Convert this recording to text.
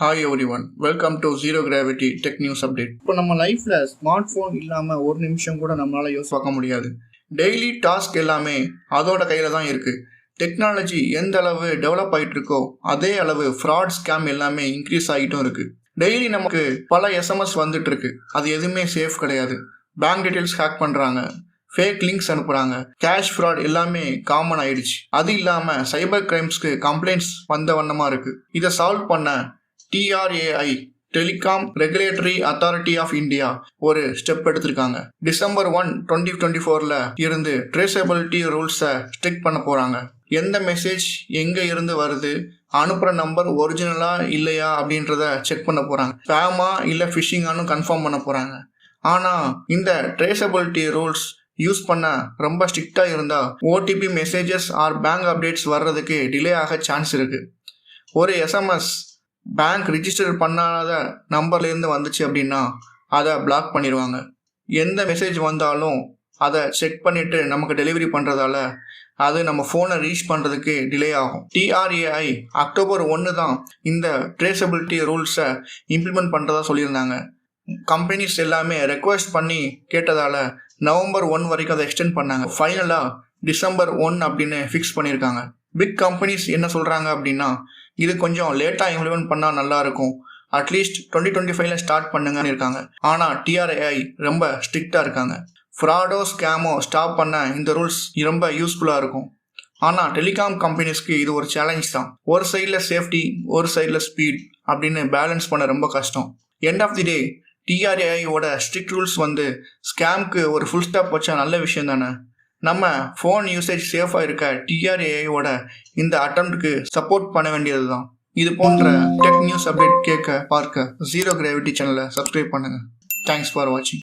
Hi everyone welcome to zero gravity tech news update இப்போ நம்ம லைஃப்பில் ஸ்மார்ட் ஃபோன் இல்லாமல் ஒரு நிமிஷம் கூட நம்மளால் யூஸ் பார்க்க முடியாது. டெய்லி டாஸ்க் எல்லாமே அதோட கையில் தான் இருக்குது டெக்னாலஜி எந்த அளவு டெவலப் ஆகிட்டு இருக்கோ அதே அளவு ஃப்ராட் ஸ்கேம் எல்லாமே இன்க்ரீஸ் ஆகிட்டும் இருக்குது டெய்லி நமக்கு பல எஸ்எம்எஸ் வந்துட்டு இருக்கு. அது எதுவுமே சேஃப் கிடையாது. பேங்க் டீட்டெயில்ஸ் ஹேக் பண்ணுறாங்க ஃபேக் லிங்க்ஸ் அனுப்புகிறாங்க கேஷ் ஃப்ராட் எல்லாமே காமன் ஆயிடுச்சு. அது இல்லாமல் சைபர் கிரைம்ஸ்க்கு கம்ப்ளைண்ட்ஸ் வந்த வண்ணமாக இருக்குது இதை சால்வ் பண்ண TRAI telecom regulatory authority of India ஒரு ஸ்டெப் எடுத்திருக்காங்க. டிசம்பர் ஒன் டுவெண்ட்டி டுவெண்ட்டி ஃபோரில் இருந்து ட்ரேசபிலிட்டி ரூல்ஸை ஸ்ட்ரிக் பண்ண போகிறாங்க எந்த மெசேஜ் எங்கே இருந்து வருது அனுப்புகிற நம்பர் ஒரிஜினலாக இல்லையா அப்படின்றத செக் பண்ண போகிறாங்க ஸ்பேமா இல்லை ஃபிஷிங்கானு கன்ஃபார்ம் பண்ண போகிறாங்க ஆனால் இந்த ட்ரேசபிலிட்டி ரூல்ஸ் யூஸ் பண்ண ரொம்ப ஸ்ட்ரிக்டாக இருந்தால் OTP messages or bank updates வர்றதுக்கு டிலே ஆக சான்ஸ் இருக்குது ஒரு எஸ்எம்எஸ் பேங்க் ரிஜிஸ்டர் பண்ணாத நம்பர்லேருந்து வந்துச்சு அப்படின்னா அதை பிளாக் பண்ணிடுவாங்க. எந்த மெசேஜ் வந்தாலும் அதை செக் பண்ணிவிட்டு நமக்கு டெலிவரி பண்ணுறதால அது நம்ம ஃபோனை ரீச் பண்ணுறதுக்கு டிலே ஆகும். டிஆர்ஏஐ அக்டோபர் ஒன்று தான் இந்த ட்ரேசபிலிட்டி ரூல்ஸை இம்ப்ளிமெண்ட் பண்ணுறதா சொல்லியிருந்தாங்க. கம்பெனிஸ் எல்லாமே ரெக்வஸ்ட் பண்ணி கேட்டதால நவம்பர் ஒன் வரைக்கும் அதை எக்ஸ்டெண்ட் பண்ணாங்க. ஃபைனலாக டிசம்பர் ஒன் அப்படின்னு ஃபிக்ஸ் பண்ணியிருக்காங்க. பிக் கம்பெனிஸ் என்ன சொல்கிறாங்க அப்படின்னா இது கொஞ்சம் லேட்டாக இம்ப்ளிமெண்ட் பண்ணால் நல்லா இருக்கும். அட்லீஸ்ட் டுவெண்ட்டி டுவெண்ட்டி ஃபைவ்ல ஸ்டார்ட் பண்ணுங்கன்னு இருக்காங்க. ஆனால் டிஆர்ஏஐ ரொம்ப ஸ்ட்ரிக்டாக இருக்காங்க. ஃப்ராடோ ஸ்கேமோ ஸ்டாப் பண்ண இந்த ரூல்ஸ் ரொம்ப யூஸ்ஃபுல்லாக இருக்கும். ஆனால் டெலிகாம் கம்பெனிஸ்க்கு இது ஒரு சேலஞ்ச் தான். ஒரு சைடில் சேஃப்டி ஒரு சைடில் ஸ்பீட் அப்படின்னு பேலன்ஸ் பண்ண ரொம்ப கஷ்டம். எண்ட் ஆஃப் தி டே டிஆர்ஏஐயோட ஸ்ட்ரிக்ட் ரூல்ஸ் வந்து ஸ்கேம்க்கு ஒரு ஃபுல் ஸ்டாப் வச்சா நல்ல விஷயம் தானே? நம்ம ஃபோன் யூசேஜ் சேஃபாக இருக்க டிஆர்ஏஐயோட இந்த அட்டம்ப்டுக்கு சப்போர்ட் பண்ண வேண்டியது தான் இது போன்ற டெக் நியூஸ் அப்டேட் கேட்க பார்க்க ஜீரோ கிராவிட்டி சேனலை சப்ஸ்கிரைப் பண்ணுங்கள் தேங்க்ஸ் ஃபார் வாட்சிங்